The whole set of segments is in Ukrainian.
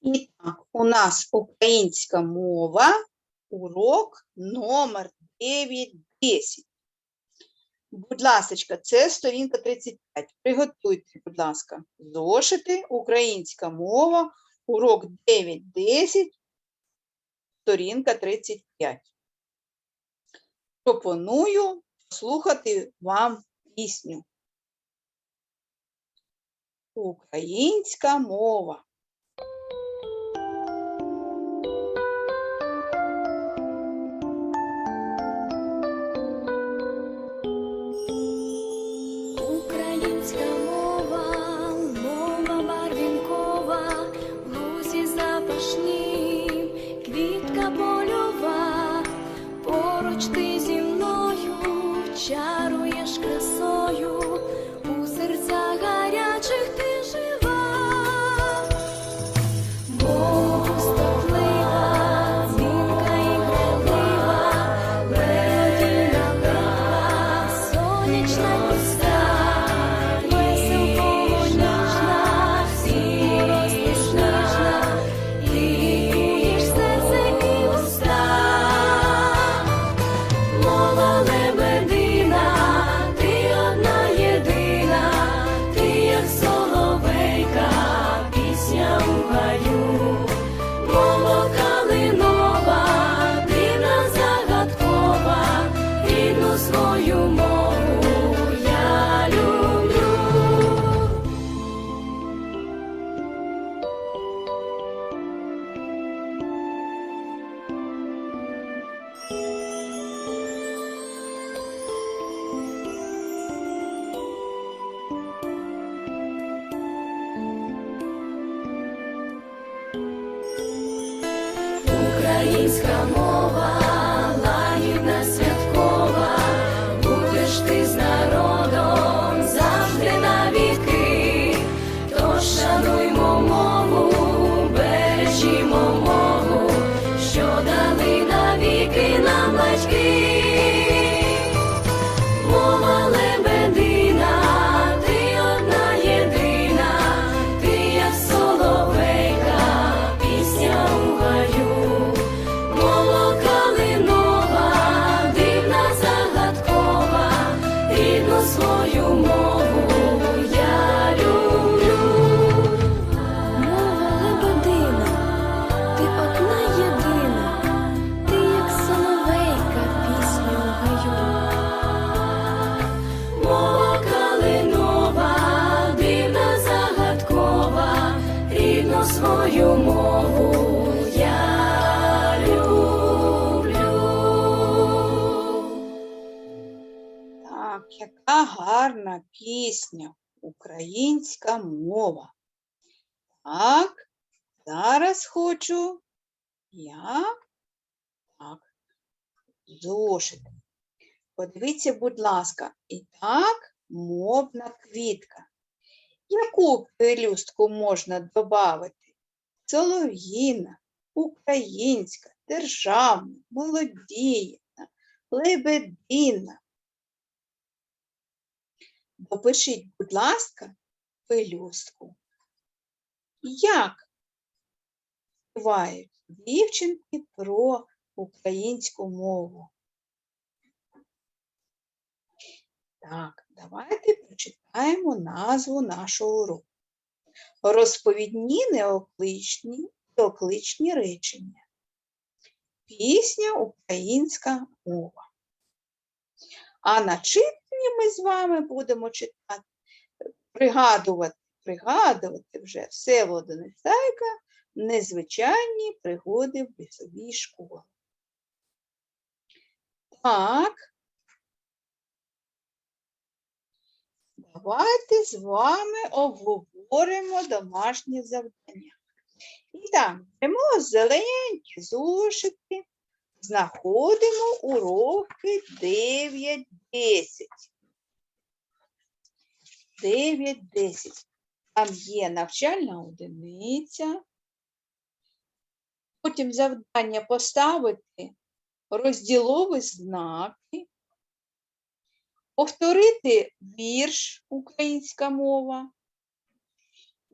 І так, у нас українська мова, урок номер 9-10. Будь ласка, це сторінка 35. Приготуйте, будь ласка, зошити, українська мова, урок 9-10, сторінка 35. Пропоную слухати вам пісню. Українська мова. Гарна пісня, українська мова. Так, зараз хочу я так, зошити. Подивіться, будь ласка, і так мовна квітка. Яку пелюстку можна додати? Солов'їна, українська, державна, молодіяна, лебедина. Допишіть, будь ласка, пелюстку. Як співають дівчинки про українську мову? Так, давайте прочитаємо назву нашого уроку. Розповідні неокличні окличні речення. Пісня Українська мова. А на читанні ми з вами будемо читати, пригадувати, пригадувати вже Всеволода Нестайка незвичайні пригоди в лісовій школі. Так. Давайте з вами обговоримо домашнє завдання. І так, беремо зелененькі зошити, знаходимо уроки 9-10. 9-10. Там є навчальна одиниця. Потім завдання поставити розділові знаки, повторити вірш українська мова.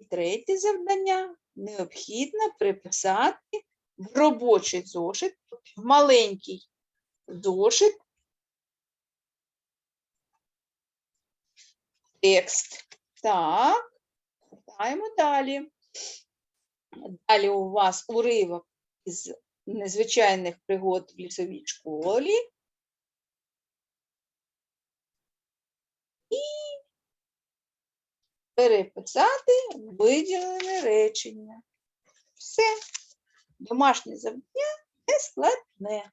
І третє завдання необхідно приписати в робочий зошит, в маленький зошит текст. Так, читаємо далі. Далі у вас уривок із незвичайних пригод в лісовій школі. І переписати виділене речення. Все. Домашнє завдання не складне.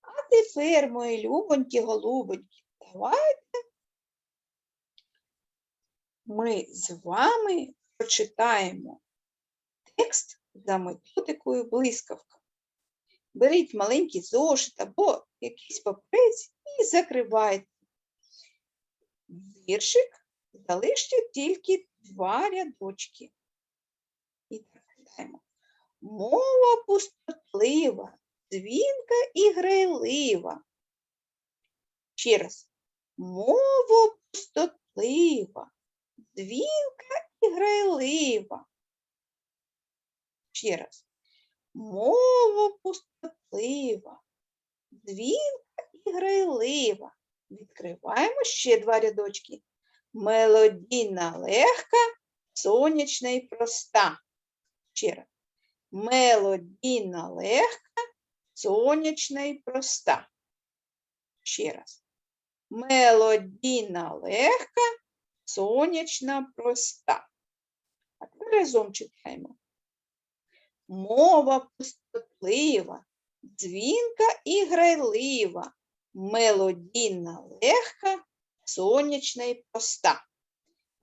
А тепер, мої любонькі голубоньки, давайте ми з вами прочитаємо текст за методикою блискавка. Беріть маленький зошит або якийсь папець і закривайте. Віршик залиште тільки два рядочки. І так читаємо. Мова пустотлива, дзвінка і грайлива. Ще раз. Мова пустотлива, дзвінка і грайлива. Ще раз. Мова пустотлива, дзвінка і грайлива. Відкриваємо ще два рядочки. Мелодійна легка, сонячна і проста. Ще раз. Мелодійна легка, сонячна і проста. Ще раз. Мелодійна легка, сонячна проста. А тепер разом читаємо. Мова пустотлива, дзвінка і грайлива, мелодійна легка, сонячна і проста.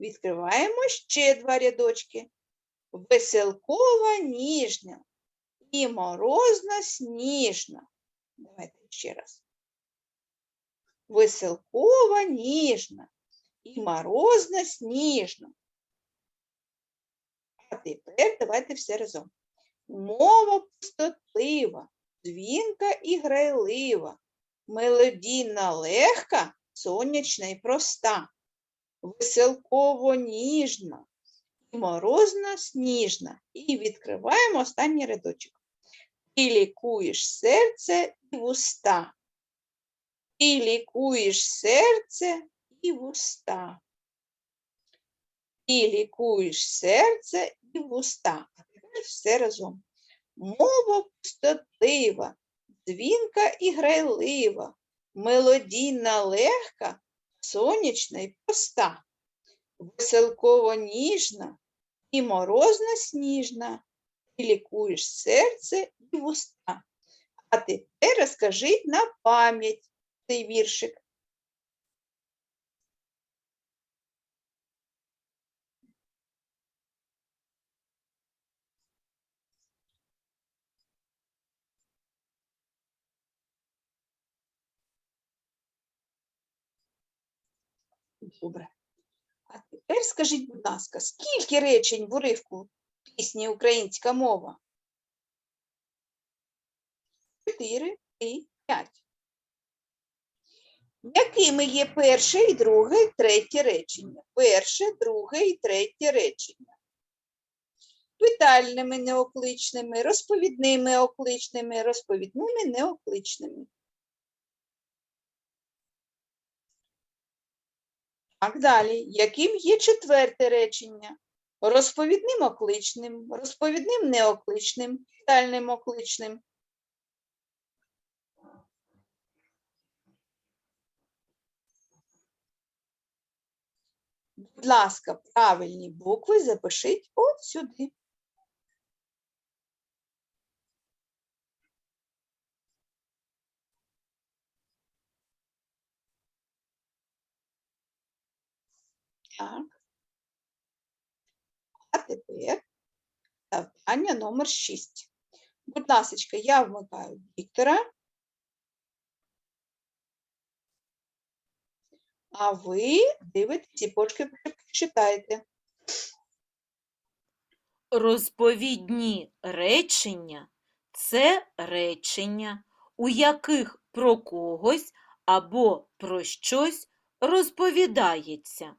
Відкриваємо ще два рядочки. Веселкова ніжня і морозна сніжна. Давайте ще раз. Веселкова ніжна і морозна сніжна. А тепер давайте все разом. Мова пустотлива, дзвінка і грайлива, мелодійна легка, сонячна і проста, веселково ніжна морозна сніжна. І відкриваємо останній рядочок. Ти лікуєш серце і вуста. Ти лікуєш серце і вуста. Ти лікуєш серце і вуста. А тепер все разом. Мова пустотлива, дзвінка і грайлива, мелодійна легка, сонячна і проста, веселково ніжна і морозна сніжна, ти лікуєш серце і вуста. А тепер розкажіть на пам'ять цей віршик. Добре. А тепер скажіть, будь ласка, скільки речень в уривку пісні Українська мова? Чотири, три, п'ять. Якими є перше і друге, і третє речення? Перше, друге і третє речення. Питальними неокличними, розповідними окличними, розповідними неокличними. Так далі. Яким є четверте речення? Розповідним окличним, розповідним неокличним, питальним окличним. Будь ласка, правильні букви запишіть от сюди. Так. А тепер завдання номер 6. Будь ласка, я вмикаю Віктора. А ви дивитесь і почки читаєте. Розповідні речення це речення, у яких про когось або про щось розповідається.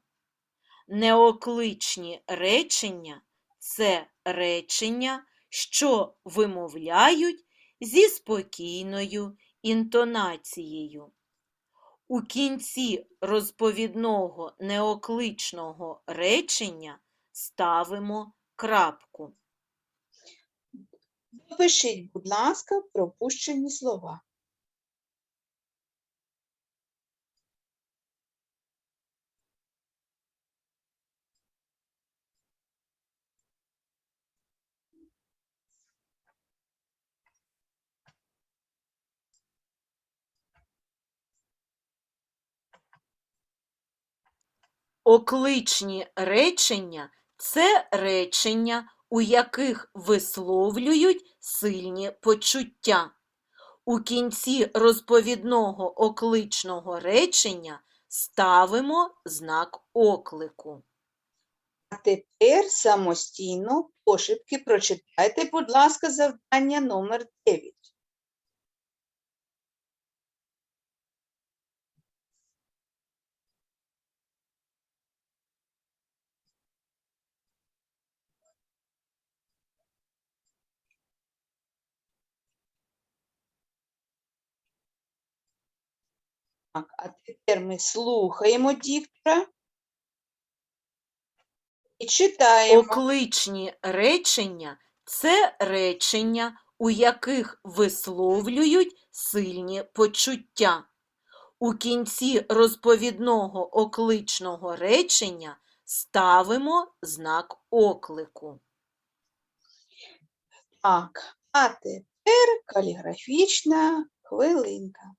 Неокличні речення це речення, що вимовляють зі спокійною інтонацією. У кінці розповідного неокличного речення ставимо крапку. Допишіть, будь ласка, пропущені слова. Окличні речення це речення, у яких висловлюють сильні почуття. У кінці розповідного окличного речення ставимо знак оклику. А тепер самостійно пошепки прочитайте, будь ласка, завдання номер 9. Так, а тепер ми слухаємо диктора і читаємо. Окличні речення це речення, у яких висловлюють сильні почуття. У кінці розповідного окличного речення ставимо знак оклику. Так, а тепер каліграфічна хвилинка.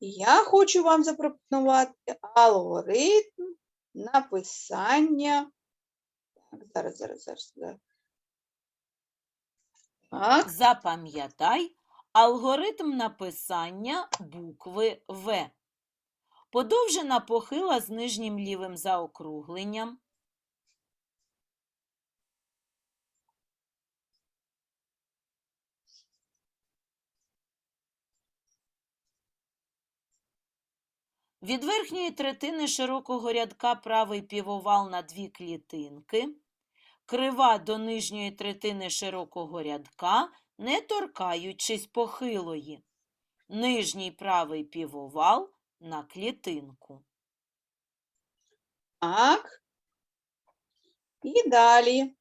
Я хочу вам запропонувати алгоритм написання. Так, зараз, зараз, зараз. Так, Запам'ятай алгоритм написання букви В. Подовжена похила з нижнім лівим заокругленням. Від верхньої третини широкого рядка правий півовал на дві клітинки. Крива до нижньої третини широкого рядка, не торкаючись похилої. Нижній правий півовал на клітинку. так. І далі.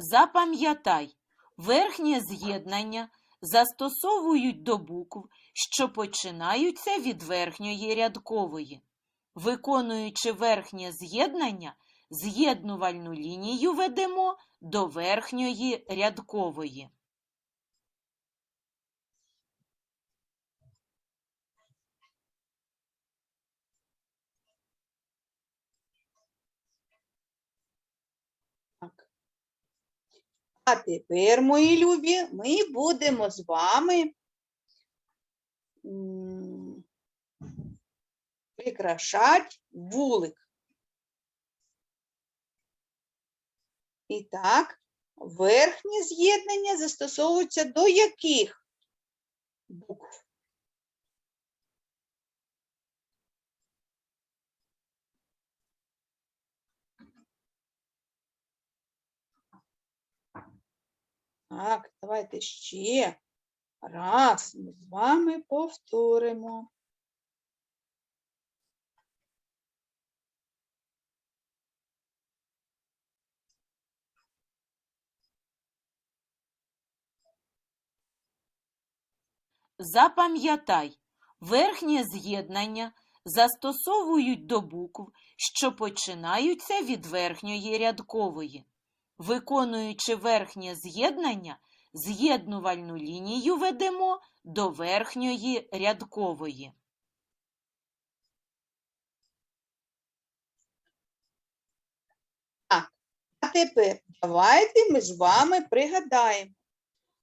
Запам'ятай, верхнє з'єднання застосовують до букв, що починаються від верхньої рядкової. Виконуючи верхнє з'єднання, з'єднувальну лінію ведемо до верхньої рядкової. А тепер, мої любі, ми будемо з вами прикрашати вулик. І так, верхнє з'єднання застосовується до яких букв? Так, давайте ще раз ми з вами повторимо. Запам'ятай, верхнє з'єднання застосовують до букв, що починаються від верхньої рядкової. Виконуючи верхнє з'єднання, з'єднувальну лінію ведемо до верхньої рядкової. А тепер давайте ми з вами пригадаємо.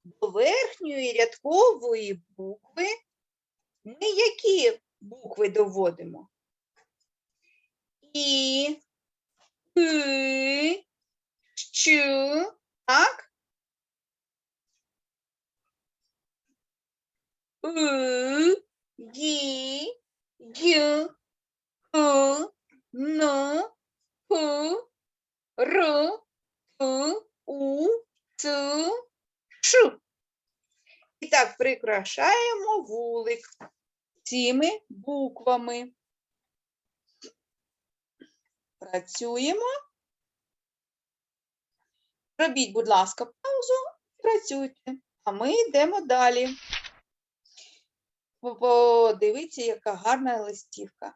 До верхньої рядкової букви ми які букви доводимо? І, Чу, так? У, ї, ю, у, ну, пу, ру, ту, у, цу, шу. І так прикрашаємо вулик цими буквами. Працюємо. Робіть, будь ласка, паузу, працюйте. А ми йдемо далі. По- Подивіться, яка гарна листівка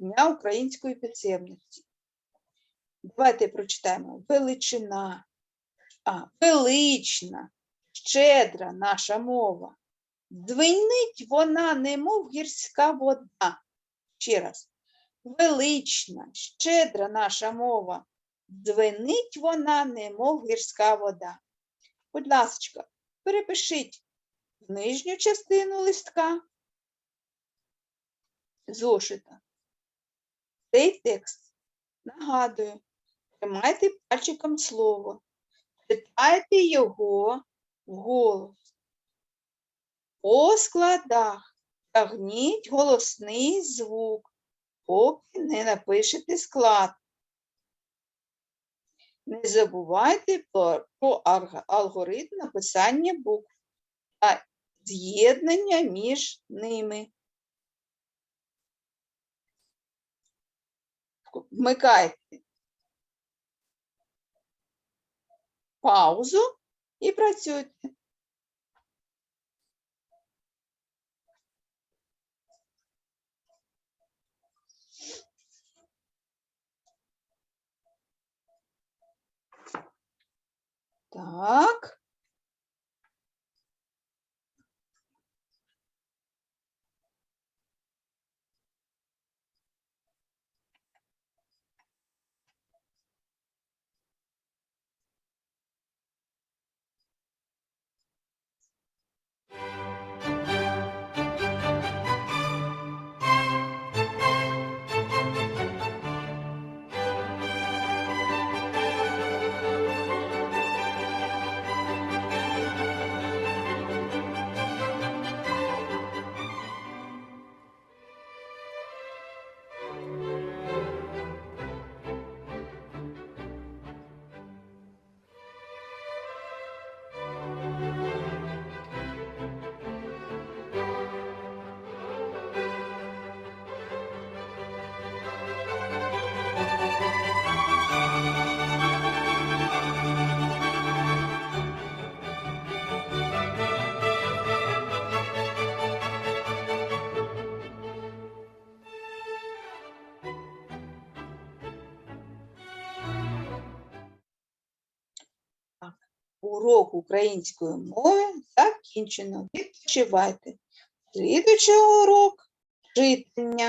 Дня української писемності. Давайте прочитаємо. Величина. А, велична, щедра наша мова. Дзвенить вона, немов гірська вода. Ще раз. Велична, щедра наша мова. Дзвенить вона, немов гірська вода. Будь ласка, перепишіть в нижню частину листка зошита. Цей текст. Нагадую, тримайте пальчиком слово, читайте його вголос. По складах тягніть голосний звук, поки не напишете склад. Не забувайте про, про алгоритм написання букв та з'єднання між ними. Вмикайте паузу і працюйте. Так. Урок української мови закінчено. Відпочивайте. Слідуючий урок читання.